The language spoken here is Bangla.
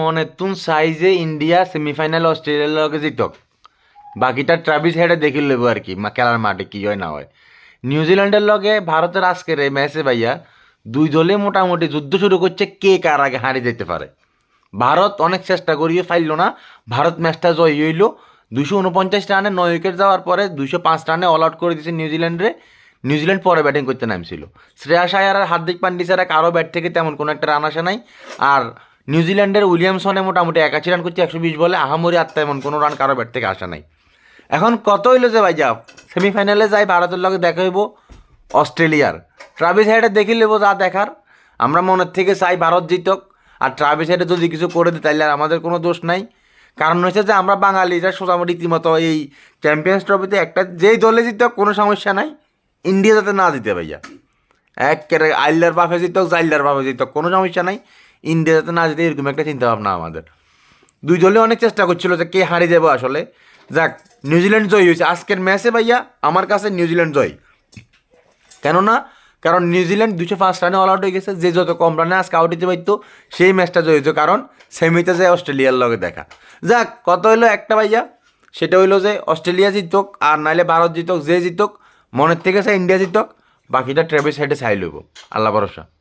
মনে তুন সাইজে ইন্ডিয়া সেমিফাইনাল অস্ট্রেলিয়ার লগে জিতক। বাকিটা ট্রাভিস হেডে দেখি লইব আর কি খেলার মাঠে কি হয় না হয়। নিউজিল্যান্ডের লগে ভারতের আজকের এই ম্যাচে ভাইয়া দুই দলে মোটামুটি যুদ্ধ শুরু করছে কে কার আগে হারিয়ে যেতে পারে। ভারত অনেক চেষ্টা করিয়ে পাইল না, ভারত ম্যাচটা জয় হইল দুশো উনপঞ্চাশ রানে নয় উইকেট যাওয়ার পরে দুশো পাঁচ রানে অল আউট করে দিয়েছে নিউজিল্যান্ডে নিউজিল্যান্ড পরে ব্যাটিং করতে নামছিল। শ্রেয়াস আয়ার আর হার্দিক পান্ডি ছাড়া কারও ব্যাট থেকে তেমন কোনো একটা রান আসে নাই। আর নিউজিল্যান্ডের উইলিয়ামসনে মোটামুটি একাশি রান করছে, একশো বিশ বলে আহামরি আত্মা এমন কোনো রান কারও ব্যাট থেকে আসা নাই। এখন কত হইল যে ভাই যা সেমিফাইনালে যাই, ভারতের লগে দেখা হইব অস্ট্রেলিয়ার। ট্রাভিস হেডে দেখি নেব যা দেখার। আমরা মনের থেকে চাই ভারত জিতক। আর ট্রাভিস হেডে যদি কিছু করে দিই তাহলে আর আমাদের কোনো দোষ নাই। কারণ হচ্ছে যে আমরা বাঙালিরা সোজামুটি রীতিমতো এই চ্যাম্পিয়ন্স ট্রফিতে একটা যেই দলে জিতক, কোনো সমস্যা নাই। ইন্ডিয়া যাতে না জিতে ভাইয়া। একেবারে আইলার বাফে জিতক জাইলার বাফে জিতক, কোনো সমস্যা নাই। ইন্ডিয়া যাতে না যেতে এরকম একটা চিন্তা ভাবনা আমাদের। দুই দলে অনেক চেষ্টা করছিল যে কে হারিয়ে যাব আসলে। যাক নিউজিল্যান্ড জয় হয়েছে। আজকের ম্যাচে ভাইয়া, আমার কাছে নিউজিল্যান্ড জয়। কেননা, কারণ নিউজিল্যান্ড দুশো পাঁচ রানে অল আউট হয়ে গেছে। যে যত কম রানে আজকে আউট হতে পারতো, সেই ম্যাচটা জয় হয়েছে। কারণ সেমিতে যায় অস্ট্রেলিয়ার লগে দেখা। যাক, কত হইল একটা ভাইয়া? সেটা হইল যে অস্ট্রেলিয়া জিতক, আর নাইলে ভারত জিতক, যে জিতক, মনের থেকে সে ইন্ডিয়া জিতক, বাকিটা ট্রেভেল সাইডে চাই লইব। আল্লাহ ভরসা।